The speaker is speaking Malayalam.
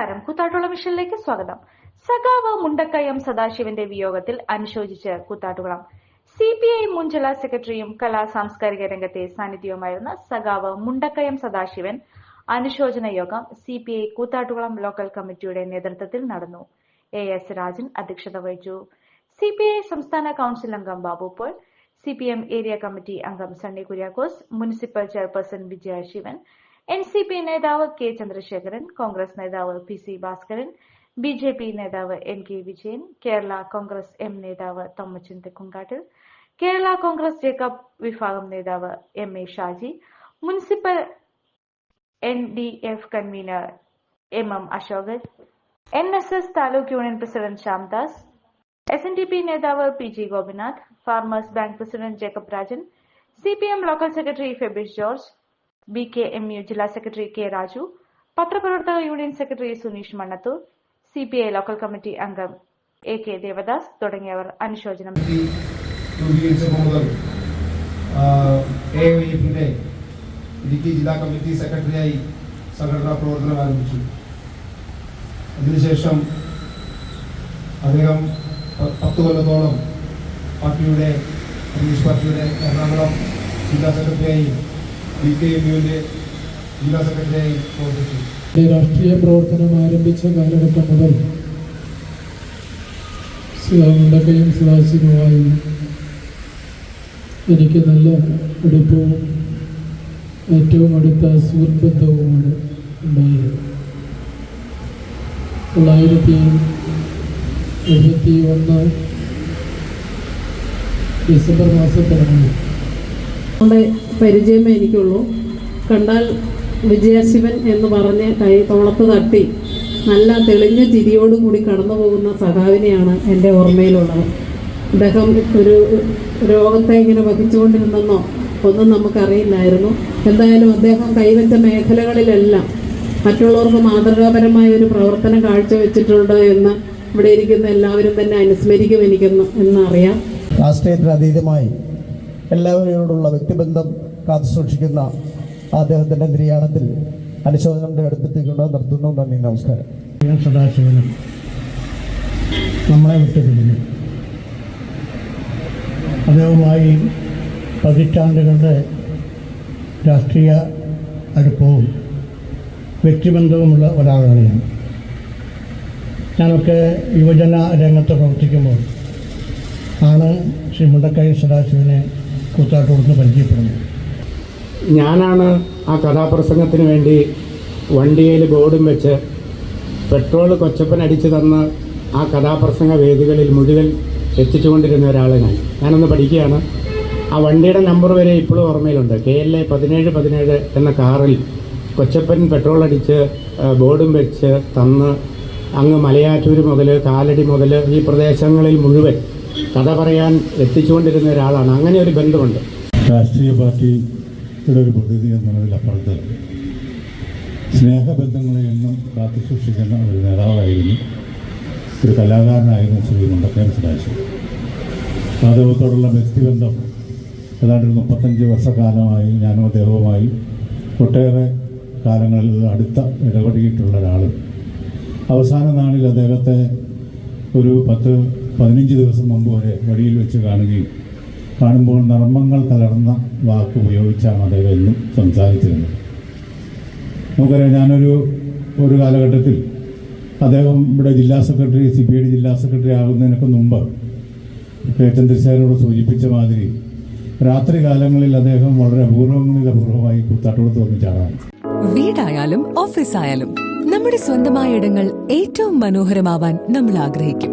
നമസ്കാരം. കൂത്താട്ടുള്ള മിഷനിലേക്ക് സ്വാഗതം. സഖാവ് മുണ്ടക്കയം സദാശിവന്റെ വിയോഗത്തിൽ അനുശോചിച്ച് കൂത്താട്ടുകുളം. സി പി ഐ മുൻ ജില്ലാ സെക്രട്ടറിയും കലാ സാംസ്കാരിക രംഗത്തെ സാന്നിധ്യവുമായിരുന്ന സഖാവ് മുണ്ടക്കയം സദാശിവൻ അനുശോചന യോഗം C P I Koothattukulam local കമ്മിറ്റിയുടെ നേതൃത്വത്തിൽ നടന്നു. എ എസ് രാജൻ അധ്യക്ഷത വഹിച്ചു. സി പി ഐ സംസ്ഥാന കൌൺസിൽ അംഗം Babu Paul C P M area committee അംഗം Sunny Kuriakose municipal chairperson Vijaya Sivan N C P നേതാവ് കെ ചന്ദ്രശേഖരൻ കോൺഗ്രസ് നേതാവ് P C Bhaskaran B J P നേതാവ് N K Vijayan Kerala Congress M നേതാവ് തൊമ്മച്ചൻ തെക്കുംകാട്ടിൽ കേരള കോൺഗ്രസ് ജേക്കബ് വിഭാഗം നേതാവ് M A Shaji municipal N D F convener M M Asokan N S S taluk union president Shyamdas S N D P നേതാവ് P G Gopinath farmers bank president Jacob Rajan C P M local secretary Febish George B K M U ജില്ലാ സെക്രട്ടറി കെ രാജു പത്രപ്രവർത്തക union secretary Suneesh Mannathoor C P I local committee അംഗം എ കെ ദേവദാസ് തുടങ്ങിയവർ അനുശോചനം ഇടുക്കി ജില്ലാ കമ്മിറ്റി സെക്രട്ടറിയായി സംഘടനാ പ്രവർത്തനം ആരംഭിച്ചു. അതിനുശേഷം അദ്ദേഹം പത്ത് കൊല്ലത്തോളം പാർട്ടിയുടെ കമ്മ്യൂണിസ്റ്റ് പാർട്ടിയുടെ എറണാകുളം ജില്ലാ സെക്രട്ടറിയായി ബി കെ എം യുവിന്റെ ജില്ലാ സെക്രട്ടറിയായി പ്രവർത്തിച്ചു. രാഷ്ട്രീയ പ്രവർത്തനം ആരംഭിച്ച കാലഘട്ടം മുതൽ മുണ്ടക്കയും സുഹാസിനുമായി എനിക്ക് നല്ല അടുപ്പവും ഏറ്റവും അടുത്ത സുഹൃത്ത് ബന്ധവുമാണ് ഉണ്ടായത്. തൊള്ളായിരത്തി എഴുപത്തി ഒന്ന് ഡിസംബർ മാസത്തിലാണ് അവളുടെ പരിചയമേ എനിക്കുള്ളൂ. കണ്ടാൽ വിജയശിവൻ എന്ന് പറഞ്ഞ് കൈ തോളത്ത് തട്ടി നല്ല തെളിഞ്ഞ ചിരിയോടുകൂടി കടന്നു പോകുന്ന സഖാവിനെയാണ് എന്റെ ഓർമ്മയിലുള്ളത്. അദ്ദേഹം ഒരു രോഗത്തെ ഇങ്ങനെ വഹിച്ചുകൊണ്ടിരുന്നെന്നോ ഒന്നും നമുക്കറിയില്ലായിരുന്നു. എന്തായാലും അദ്ദേഹം കൈവച്ച മേഖലകളിലെല്ലാം മറ്റുള്ളവർക്ക് മാതൃകാപരമായ ഒരു പ്രവർത്തനം കാഴ്ചവെച്ചിട്ടുണ്ട് എന്ന് ഇവിടെ ഇരിക്കുന്ന എല്ലാവരും തന്നെ അനുസ്മരിക്കും എനിക്കെന്ന് എന്നറിയാം. രാഷ്ട്രീയത്തിന് അതീതമായി എല്ലാവരോടുള്ള വ്യക്തിബന്ധം കാത്തു സൂക്ഷിക്കുന്ന അദ്ദേഹത്തിന്റെ നിര്യാണത്തിൽ അനുശോചനം രേഖപ്പെടുത്തിക്കൊണ്ട് നിർത്തുന്നു. നന്ദി നമസ്കാരം. സദാശിവനും നമ്മളെ വിട്ടിരിക്കുന്നു അദ്ദേഹവുമായി പതിറ്റാണ്ടുകളുടെ രാഷ്ട്രീയ അടുപ്പവും വ്യക്തിബന്ധവുമുള്ള ഒരാളാണ് ഞാൻ. ഞാനൊക്കെ യുവജന രംഗത്ത് പ്രവർത്തിക്കുമ്പോൾ ആണ് ശ്രീ മുണ്ടക്കൈ സദാശിവനെ കൂത്താട്ടോടുന്ന് പരിചയപ്പെടുന്നു. ഞാനാണ് ആ കഥാപ്രസംഗത്തിന് വേണ്ടി വണ്ടിയിൽ ബോർഡും വെച്ച് പെട്രോൾ കൊച്ചപ്പൻ അടിച്ചു തന്ന് ആ കഥാപ്രസംഗ വേദികളിൽ മുഴുവൻ എത്തിച്ചുകൊണ്ടിരുന്ന ഒരാളെ ഞാൻ. ഞാനൊന്ന് പഠിക്കുകയാണ്. ആ വണ്ടിയുടെ നമ്പർ വരെ ഇപ്പോഴും ഓർമ്മയിലുണ്ട്. കെ എൽ എ പതിനേഴ് പതിനേഴ് എന്ന കാറിൽ കൊച്ചപ്പൻ പെട്രോൾ അടിച്ച് ബോർഡും വെച്ച് തന്ന് അങ്ങ് മലയാറ്റൂർ മുതൽ കാലടി മുതൽ ഈ പ്രദേശങ്ങളിൽ മുഴുവൻ കഥ പറയാൻ എത്തിച്ചുകൊണ്ടിരുന്ന ഒരാളാണ്. അങ്ങനെ ഒരു ബന്ധമുണ്ട്. രാഷ്ട്രീയ പാർട്ടിയുടെ ഒരു പ്രതിനിധി എന്നതിലപ്പുറത്ത് സ്നേഹബന്ധങ്ങളെ എന്നും കാത്തു സൂക്ഷിക്കുന്ന ഒരു നേതാവായിരുന്നു ഒരു കലാകാരനായിരുന്നു ശ്രീ മുണ്ടക്കയം സദാശിവം അദ്ദേഹത്തോടുള്ള വ്യക്തിബന്ധം ഏതാണ്ട് മുപ്പത്തഞ്ച് വർഷക്കാലമായി ഞാനും അദ്ദേഹവുമായി ഒട്ടേറെ കാലങ്ങളിൽ അടുത്ത ഇടപെടിയിട്ടുള്ള ഒരാൾ അവസാന നാളിൽ അദ്ദേഹത്തെ ഒരു പത്ത് പതിനഞ്ച് ദിവസം മുമ്പ് വരെ വഴിയിൽ വെച്ച് കാണുകയും കാണുമ്പോൾ നർമ്മങ്ങൾ കലർന്ന വാക്ക് ഉപയോഗിച്ചാണ് അദ്ദേഹം എന്നും സംസാരിച്ചിരുന്നത്. നമുക്കറിയാം ഞാനൊരു ഒരു കാലഘട്ടത്തിൽ അദ്ദേഹം ഇവിടെ ജില്ലാ സെക്രട്ടറി സി പി ഐ ജില്ലാ സെക്രട്ടറി ആകുന്നതിനൊക്കെ മുമ്പ് കെ. ചന്ദ്രശേഖരനോട് സൂചിപ്പിച്ച മാതിരി രാത്രി കാലങ്ങളിൽ അദ്ദേഹം വളരെ അപൂർവങ്ങളിൽ അപൂർവമായി കൂത്താട്ടോടത്ത് വന്ന് ആളാണ് വീടായാലും ഓഫീസായാലും നമ്മുടെ സ്വന്തമായ ഇടങ്ങൾ ഏറ്റവും മനോഹരമാവാൻ നമ്മൾ ആഗ്രഹിക്കും.